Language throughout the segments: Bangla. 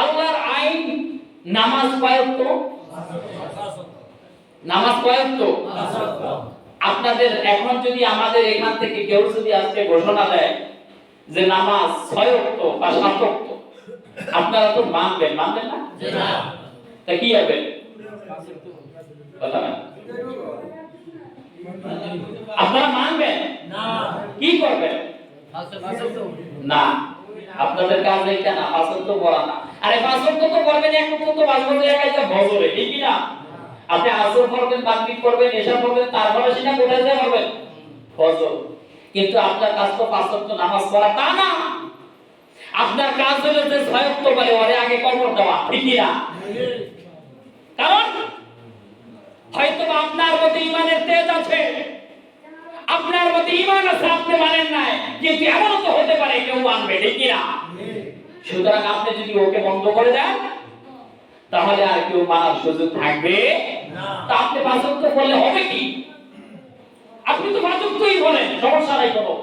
আল্লাহর আইন নামাজ কয়ক্ত? নামাজ কয়ক্ত? আপনাদের এখন যদি আমাদের এখান থেকে কেউ যদি আজকে ঘোষণা দেয় যে নামাজ ছয়ক্ত বা সাতক্ত, আপনারা তো মানবেন মানবেন না? তা কি হবে? কথা আপনারা মানবেন? কি করবেন? না। আপনাদের কাজ এইটা না পাঁচক তো বলা না। আরে পাঁচক তো করবেন এক তো তো পাঁচ বছর একাই তো ভজরে ঠিক কি না? আপনি আসর করবেন মাগরিব করবেন এশা করবেন তারপরে সেটা কোথায় যায় করবেন ফজর কিন্তু আপনার কাজ তো পাঁচ ওয়াক্ত নামাজ পড়া, তা না। আপনার কাজ হলো যে ছয় ওয়াক্ত বলে ওরে আগে কবর দেওয়া, ঠিক কি না? কারণ হয়তো আপনার মধ্যে ইমানের তেজ আছে, আপনার মধ্যে ইমান আছে, আপনি মানেন নাই, কিন্তু এমনও তো হতে পারে, কেউ মানবে, ঠিক কি না? সুতরাং আপনি যদি ওকে বন্ধ করে দেন তাহলে আর কেউ মানার সুযোগ থাকবে তা আপনি পাঁচক্ত করলে হবে কি? আপনি তো পাঁচক্তই বলেন সমস্যা নাই কোনো।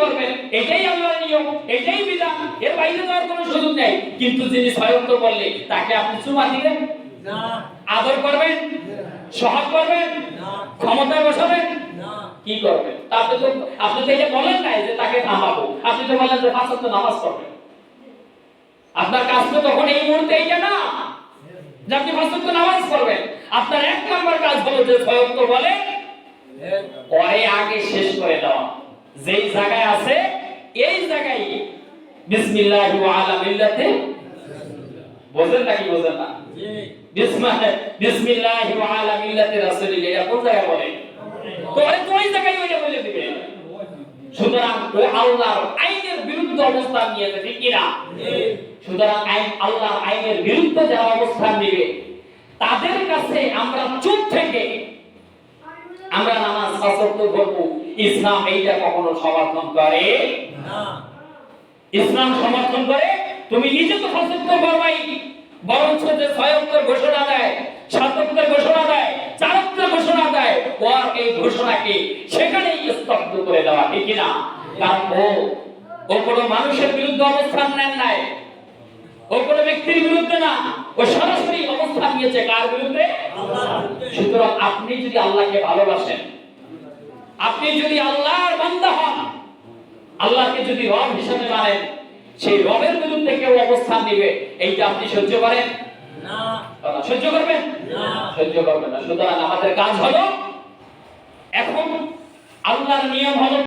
করবেন এটাই নিয়ম এটাই বিধান এর বাইরে যাওয়ার কোনো সুযোগ নেই। কিন্তু যিনি ছয়ক্ত করলে তাকে আপনি চুমা দিবেন আদর করবেন? সহাগ করবেন? ক্ষমতায় বসাবেন? কি করবেন? তা আপনি তো আপনি তো এটা বলেন নাই যে তাকে থামাবো আপনি তো বলেন যে পাঁচ নামাজ পড়বেন। আপনার কাজ তো তখন এই মুহূর্তে এইটা না, যে আপনি পাঁচ ওয়াক্ত নামাজ পড়বেন, আপনার এক নম্বর কাজ হলো যে ওয়াক্ত বলে, পরে আগে শেষ করে দেওয়া। যেই জায়গায় আছে, এই জায়গায় বিসমিল্লাহি ওয়া আলা মিল্লাতে বোঝেন নাকি বোঝেন না? বিসমিল্লাহ ওয়া আলা মিল্লাতি রাসূলিল্লাহ, কোন জায়গায় বলে? তো ওই জায়গায় ওইটা বলে দিবে। সুতরাং ও আল্লাহর আইনের বিরুদ্ধে অবস্থান নিয়েছে ঠিক কিনা? সুতরাং আইন আল্লাহর আইনের বিরুদ্ধে যারা অবস্থান নেবে তাদের কাছে আমরা চুপ থেকে আমরা নামাজ সশক্ত করব। ইসলাম এইটা কখনো সমর্থন করে? না। ইসলাম সমর্থন করে? তুমি নিজে তো সশক্ত করবাই। বরঞ্চ যে ছয়ক্তর ঘোষণা দেয় সাতক্তর ঘোষণা দেয় চারক্তর ঘোষণা দেয়, ওর এই ঘোষণাকে সেখানেই স্তব্ধ করে দেওয়া, ঠিক না কারণ ও ও কোনো মানুষের বিরুদ্ধে অবস্থান নেন নাই। ও কোনো ব্যক্তির বিরুদ্ধে না। ও সরাসরি অবস্থান নিয়েছে কার বিরুদ্ধে? সুতরাং আপনি যদি আল্লাহকে ভালোবাসেন, আপনি যদি আল্লাহর বান্দা হন, আল্লাহকে যদি রব হিসেবে মানেন, সেই রবের বিরুদ্ধে কেউ অবস্থান নিবে, এইটা আপনি সহ্য করেন? সহ্য করবেন সহ্য করবেন না। সুতরাং আমাদের কাজ হলো এখন আল্লাহর নিয়ম হলো